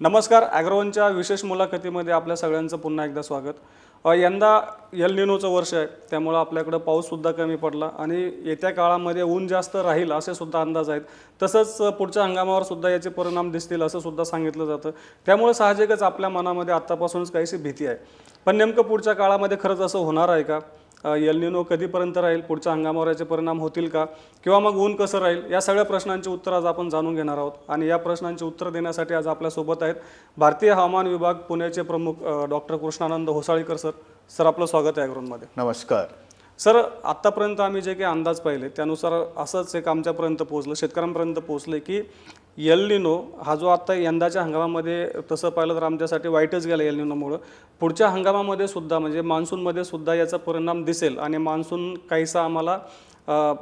नमस्कार ॲग्रोवनच्या विशेष मुलाखतीमध्ये आपल्या सगळ्यांचं पुन्हा एकदा स्वागत. यंदा यल निनोचं वर्ष आहे त्यामुळं आपल्याकडं पाऊससुद्धा कमी पडला आणि येत्या काळामध्ये ऊन जास्त राहील असे सुद्धा अंदाज आहेत. तसंच पुढच्या हंगामावर सुद्धा याचे परिणाम दिसतील असं सुद्धा सांगितलं जातं. त्यामुळे साहजिकच आपल्या मनामध्ये आत्तापासूनच काहीशी भीती आहे. पण नेमकं पुढच्या काळामध्ये खरंच असं होणार आहे का? यल निनो कधीपर्यंत राहील? पुढच्या हंगामावर याचे परिणाम होतील का? किंवा मग ऊन कसं राहील? या सगळ्या प्रश्नांची उत्तर आज आपण जाणून घेणार आहोत. आणि या प्रश्नांची उत्तर देण्यासाठी आज आपल्यासोबत आहेत भारतीय हवामान विभाग पुण्याचे प्रमुख doctor Krishnanand Hosalikar sir. Sir आपलं स्वागत आहे ॲग्रोनमध्ये नमस्कार. सर आत्तापर्यंत आम्ही जे काही अंदाज पाहिले त्यानुसार असंच एक आमच्यापर्यंत पोहोचलं शेतकऱ्यांपर्यंत पोहोचलं की यल निनो हा जो आता यंदाच्या हंगामामध्ये तसं पाहिलं तर आमच्यासाठी वाईटच गेला यल निनोमुळं पुढच्या हंगामामध्ये सुद्धा म्हणजे मान्सूनमध्ये सुद्धा याचा परिणाम दिसेल आणि मान्सून काहीसा आम्हाला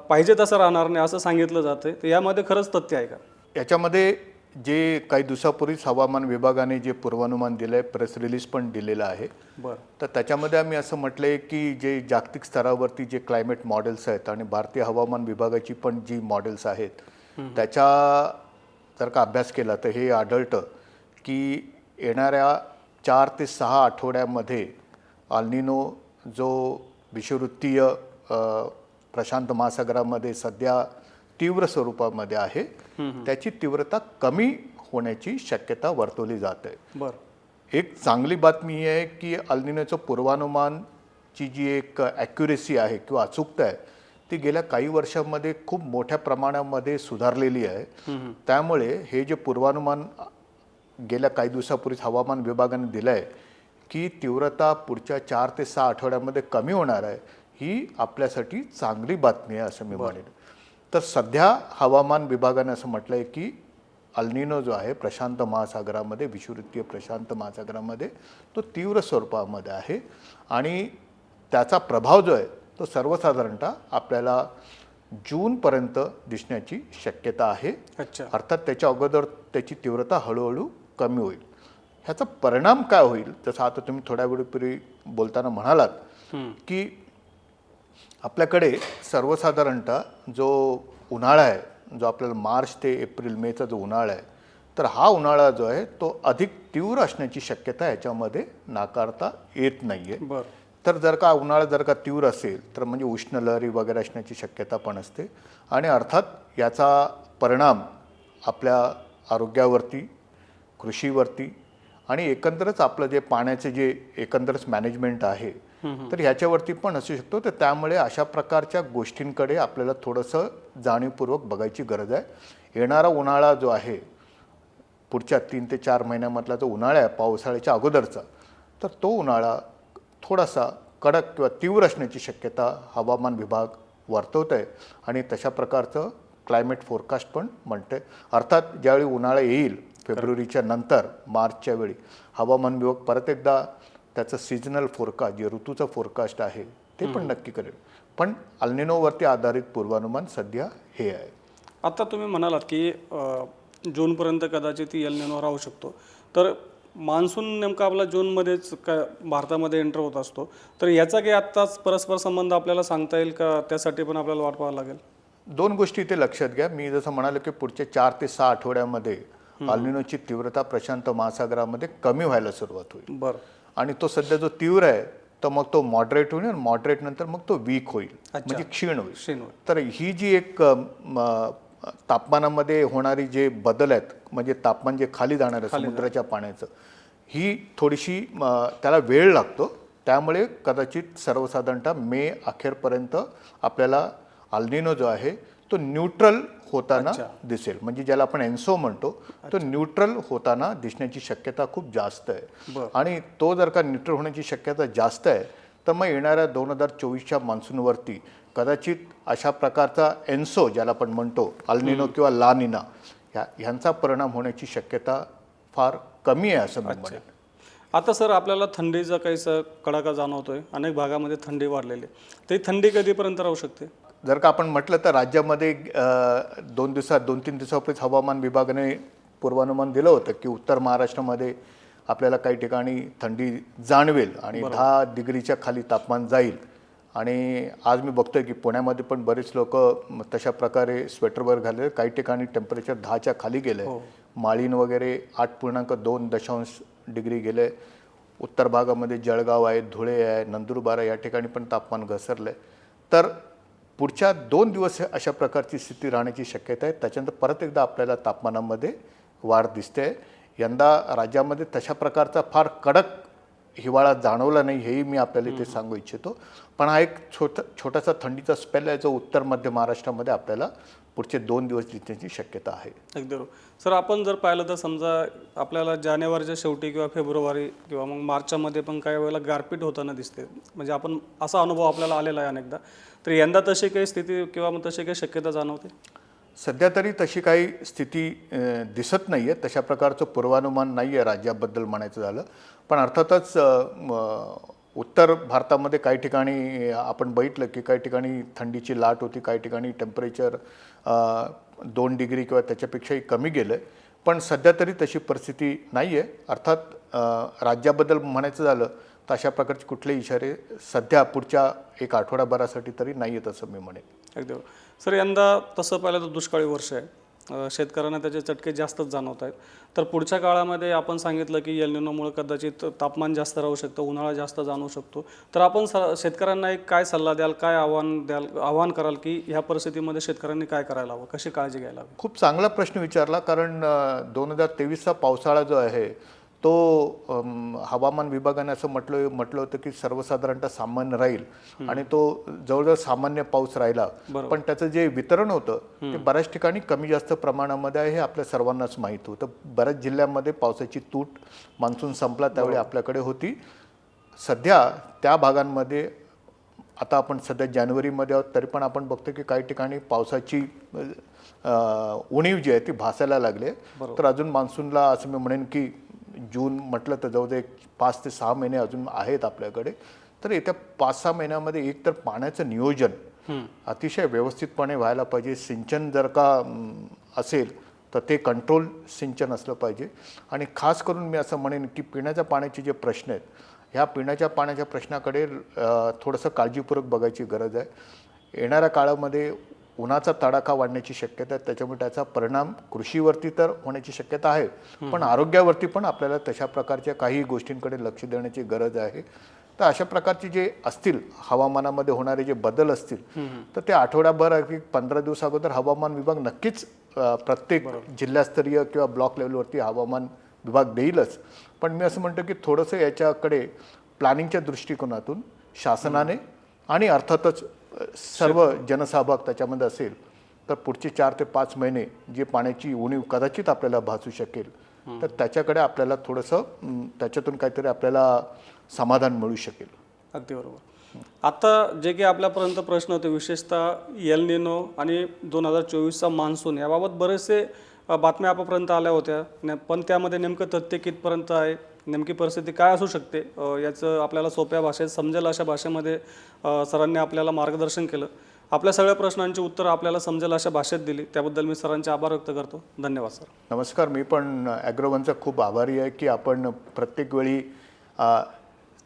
पाहिजे तसं राहणार नाही असं सांगितलं जातं तर यामध्ये खरंच तथ्य आहे का? याच्यामध्ये जे काही दिवसापूर्वीच हवामान विभागाने जे पूर्वानुमान दिलं आहे प्रेस रिलीज पण दिलेलं आहे. बरं. तर त्याच्यामध्ये आम्ही असं म्हटलं आहे की जे जागतिक स्तरावरती जे क्लायमेट मॉडेल्स आहेत आणि भारतीय हवामान विभागाची पण जी मॉडेल्स आहेत त्याचा जर का अभ्यास केला तर हे आढळतं की येणाऱ्या चार ते सहा आठवड्यामध्ये अल्निनो जो विषुवृत्तीय प्रशांत महासागरामध्ये सध्या तीव्र स्वरूपामध्ये आहे त्याची तीव्रता कमी होण्याची शक्यता वर्तवली जाते बरं. एक चांगली बातमी ही आहे की अल्निनोचं पूर्वानुमानची जी एक ॲक्युरेसी आहे किंवा अचूकता आहे ती गेल्या काही वर्षांमध्ये खूप मोठ्या प्रमाणामध्ये सुधारलेली आहे. त्यामुळे हे जे पूर्वानुमान गेल्या काही दिवसापूर्वीच हवामान विभागाने दिलं आहे की तीव्रता पुढच्या चार ते सहा आठवड्यामध्ये कमी होणार आहे ही आपल्यासाठी चांगली बातमी आहे असं मी म्हणेन. तर सध्या हवामान विभागाने असं म्हटलं आहे की अल्निनो जो आहे प्रशांत महासागरामध्ये विषुवृत्तीय प्रशांत महासागरामध्ये तो तीव्र स्वरूपामध्ये आहे. आणि त्याचा प्रभाव जो आहे तो सर्वसाधारणतः आपल्याला जूनपर्यंत दिसण्याची शक्यता आहे. अच्छा. अर्थात त्याच्या अगोदर त्याची तीव्रता हळूहळू कमी होईल. ह्याचा परिणाम काय होईल? जसं आता तुम्ही थोड्या वेळपूर्वी बोलताना म्हणालात. की आपल्याकडे सर्वसाधारणतः जो उन्हाळा आहे जो आपल्याला मार्च ते एप्रिल मेचा जो उन्हाळा आहे तर हा उन्हाळा जो आहे तो अधिक तीव्र असण्याची शक्यता याच्यामध्ये नाकारता येत नाही आहे बरं. तर जर का उन्हाळा जर का तीव्र असेल तर म्हणजे उष्ण लहरी वगैरे असण्याची शक्यता पण असते. आणि अर्थात याचा परिणाम आपल्या आरोग्यावरती कृषीवरती आणि एकंदरच आपलं जे पाण्याचे जे एकंदरच मॅनेजमेंट आहे तर ह्याच्यावरती पण असू शकतो. तर त्यामुळे अशा प्रकारच्या गोष्टींकडे आपल्याला थोडंसं जाणीवपूर्वक बघायची गरज आहे. येणारा उन्हाळा जो आहे पुढच्या तीन ते चार महिन्यामधला जो उन्हाळा आहे पावसाळ्याच्या अगोदरचा तर तो उन्हाळा थोडासा कडक किंवा तीव्र असण्याची शक्यता हवामान विभाग वर्तवत आहे आणि तशा प्रकारचं क्लायमेट फोरकास्ट पण म्हणते अर्थात ज्यावेळी उन्हाळा येईल फेब्रुवारीच्या नंतर मार्चच्या वेळी हवामान विभाग परत एकदा त्याचं सिजनल फोरकास्ट जे ऋतूचं फोरकास्ट आहे ते पण नक्की करेल. पण अल्निनोवरती आधारित पूर्वानुमान सध्या हे आहे. आता तुम्ही म्हणालात की जूनपर्यंत कदाचित यल निनो राहू शकतो. तर मान्सून नेमका आपला जूनमध्येच काय भारतामध्ये एंटर होत असतो. तर याचा काही आत्ताच परस्पर संबंध आपल्याला सांगता येईल का? त्यासाठी पण आपल्याला वाट पाहावं लागेल. दोन गोष्टी इथे लक्षात घ्या. मी जसं म्हणालो की पुढच्या चार ते सहा आठवड्यामध्ये अल्निनोची तीव्रता प्रशांत महासागरामध्ये कमी व्हायला सुरुवात होईल. बरं. आणि तो सध्या जो तीव्र आहे तर मग तो मॉडरेट होईल आणि मॉडरेट नंतर मग तो वीक होईल. म्हणजे क्षीण होईल. तर ही जी एक तापमानामध्ये होणारी जे बदल आहेत म्हणजे तापमान जे खाली जाणार आहे समुद्राच्या पाण्याचं ही थोडीशी त्याला वेळ लागतो. त्यामुळे कदाचित सर्वसाधारणतः मे अखेरपर्यंत आपल्याला अल्निनो जो आहे तो न्यूट्रल होताना दिसेल. म्हणजे ज्याला आपण एन्सो म्हणतो तो न्यूट्रल होताना दिसण्याची शक्यता खूप जास्त आहे. आणि तो जर का न्यूट्रल होण्याची शक्यता जास्त आहे तर मग येणाऱ्या दोन हजार चोवीसच्या मान्सूनवरती कदाचित अशा प्रकारचा एन्सो ज्याला आपण म्हणतो अल्निनो किंवा लानिना ह्या ह्यांचा परिणाम होण्याची शक्यता फार कमी आहे असं मी म्हणेन आता सर आपल्याला थंडीचा काहीसा कडाका जाणवतोय. अनेक भागामध्ये थंडी वाढलेली आहे. थंडी कधीपर्यंत राहू शकते? जर का आपण म्हटलं तर राज्यामध्ये दोन दिवसात दोन तीन दिवसापूर्वीच हवामान विभागाने पूर्वानुमान दिलं होतं की उत्तर महाराष्ट्रामध्ये आपल्याला काही ठिकाणी थंडी जाणवेल आणि दहा डिग्रीच्या खाली तापमान जाईल. आणि आज मी बघतोय की पुण्यामध्ये पण बरेच लोक तशा प्रकारे स्वेटर वगैरे घालले काही ठिकाणी टेम्परेचर दहाच्या खाली गेलं. आहे माळीण वगैरे आठ पूर्णांक दोन दशांश डिग्री गेले. उत्तर भागामध्ये जळगाव आहे धुळे आहे नंदुरबार आहे या ठिकाणी पण तापमान घसरलं आहे तर पुढच्या दोन दिवस अशा प्रकारची स्थिती राहण्याची शक्यता आहे. त्याच्यानंतर परत एकदा आपल्याला तापमानामध्ये वाढ दिसते. यंदा राज्यामध्ये तशा प्रकारचा फार कडक हिवाळा जाणवला नाही हेही मी आपल्याला इथे सांगू इच्छितो. पण हा एक छोटा छोटासा थंडीचा स्पेल आहे जो उत्तर मध्य महाराष्ट्रामध्ये आपल्याला पुढचे दोन दिवस दिसण्याची शक्यता आहे. अगदी बरोबर. सर आपण जर पाहिलं तर समजा आपल्याला जानेवारीच्या शेवटी किंवा फेब्रुवारी किंवा मग मार्चमध्ये पण काही वेळेला गारपीट होताना दिसते. म्हणजे आपण असा अनुभव आपल्याला आलेला आहे अनेकदा. तर यंदा तशी काही स्थिती किंवा मग तशी काही शक्यता जाणवते? सध्या तरी तशी काही स्थिती दिसत नाही आहे तशा प्रकारचं पूर्वानुमान नाही आहे राज्याबद्दल म्हणायचं झालं. पण अर्थातच उत्तर भारतामध्ये काही ठिकाणी आपण बघितलं की काही ठिकाणी थंडीची लाट होती काही ठिकाणी टेम्परेचर दोन डिग्री किंवा त्याच्यापेक्षाही कमी गेलं आहे पण सध्या तरी तशी परिस्थिती नाही आहे अर्थात राज्याबद्दल म्हणायचं झालं तर अशा प्रकारचे कुठले इशारे सध्या पुढच्या एक आठवड्याभरासाठी तरी नाही आहेत असं मी म्हणेन. अगदी सर यंदा तसं पाहिलं तर दुष्काळी वर्ष आहे. शेतकऱ्यांना त्याचे चटके जास्तच जाणवत आहेत. तर पुढच्या काळामध्ये आपण सांगितलं की एलनिनोमुळे कदाचित तापमान जास्त राहू शकतं उन्हाळा जास्त जाणवू शकतो. तर आपण स शेतकऱ्यांना एक काय सल्ला द्याल काय आव्हान द्याल आव्हान कराल की ह्या परिस्थितीमध्ये शेतकऱ्यांनी काय करायला हवं? कशी काळजी घ्यायला हवी? खूप चांगला प्रश्न विचारला कारण दोन हजार तेवीसचा पावसाळा जो आहे तो हवामान विभागाने असं म्हटलं म्हटलं होतं की सर्वसाधारणतः सामान्य राहील. आणि तो जवळजवळ सामान्य पाऊस राहिला. पण त्याचं जे वितरण होतं ते बऱ्याच ठिकाणी कमी जास्त प्रमाणामध्ये आहे हे आपल्या सर्वांनाच माहीत होतं. बऱ्याच जिल्ह्यांमध्ये पावसाची तूट मान्सून संपला त्यावेळी आपल्याकडे होती. सध्या त्या भागांमध्ये आता आपण सध्या जानेवारीमध्ये आहोत तरी पण आपण बघतो की काही ठिकाणी पावसाची उणीव जी आहे ती भासायला लागली तर अजून मान्सूनला असं मी म्हणेन की जून म्हटलं तर जवळजवळ एक पाच ते सहा महिने अजून आहेत आपल्याकडे. तर येत्या पाच सहा महिन्यामध्ये एक तर पाण्याचं नियोजन अतिशय व्यवस्थितपणे व्हायला पाहिजे. सिंचन जर का असेल तर ते कंट्रोल सिंचन असलं पाहिजे. आणि खास करून मी असं म्हणेन की पिण्याच्या पाण्याचे जे प्रश्न आहेत ह्या पिण्याच्या पाण्याच्या प्रश्नाकडे थोडंसं काळजीपूर्वक बघायची गरज आहे. येणाऱ्या काळामध्ये उन्हाचा तडाखा वाढण्याची शक्यता आहे त्याच्यामुळे त्याचा परिणाम कृषीवरती तर होण्याची शक्यता आहे. पण आरोग्यावरती पण आपल्याला तशा प्रकारच्या काही गोष्टींकडे लक्ष देण्याची गरज आहे. तर अशा प्रकारचे जे असतील हवामानामध्ये होणारे जे बदल असतील तर ते आठवड्याभर अगदी पंधरा दिवस अगोदर हवामान विभाग नक्कीच प्रत्येक जिल्हास्तरीय किंवा ब्लॉक लेवलवरती हवामान विभाग देईलच. पण मी असं म्हणतो की थोडंसं याच्याकडे प्लॅनिंगच्या दृष्टिकोनातून शासनाने आणि अर्थातच सर्व जनसहभाग त्याच्यामध्ये असेल तर पुढचे चार ते पाच महिने जे पाण्याची उणीव कदाचित आपल्याला भासू शकेल तर त्याच्याकडे आपल्याला थोडंसं त्याच्यातून काहीतरी आपल्याला समाधान मिळू शकेल. अगदी बरोबर. आता जे काही आपल्यापर्यंत प्रश्न होते विशेषतः एल निनो आणि दोन हजार चोवीसचा मान्सून याबाबत बरेचसे बातम्या आपल्यापर्यंत आल्या होत्या पण त्यामध्ये नेमकं तथ्य कितपर्यंत आहे? नेमकी परिस्थिती काय असू शकते? याचं आपल्याला सोप्या भाषेत समजेल अशा भाषेमध्ये सरांनी आपल्याला मार्गदर्शन केलं. आपल्या सगळ्या प्रश्नांची उत्तर आपल्याला समजेल अशा भाषेत दिली. त्याबद्दल मी सरांचे आभार व्यक्त करतो. धन्यवाद सर. नमस्कार. मी पण ॲग्रोवनचा खूप आभारी आहे की आपण प्रत्येक वेळी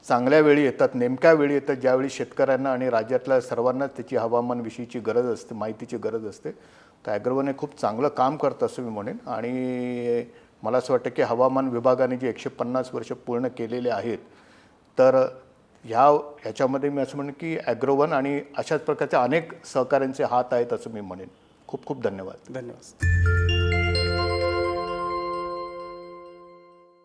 चांगल्या वेळी येतात नेमक्या वेळी येतात ज्यावेळी शेतकऱ्यांना आणि राज्यातल्या सर्वांनाच त्याची हवामानविषयीची गरज असते माहितीची गरज असते. तर ॲग्रोवन हे खूप चांगलं काम करतं असं मी म्हणेन. आणि मला असं वाटतं की हवामान विभागाने जे एकशे पन्नास वर्ष पूर्ण केलेले आहेत तर ह्या ह्याच्यामध्ये मी असं म्हणेन की ॲग्रोवन आणि अशाच प्रकारच्या अनेक सहकाऱ्यांचे हात आहेत असं मी म्हणेन. खूप खूप धन्यवाद. धन्यवाद.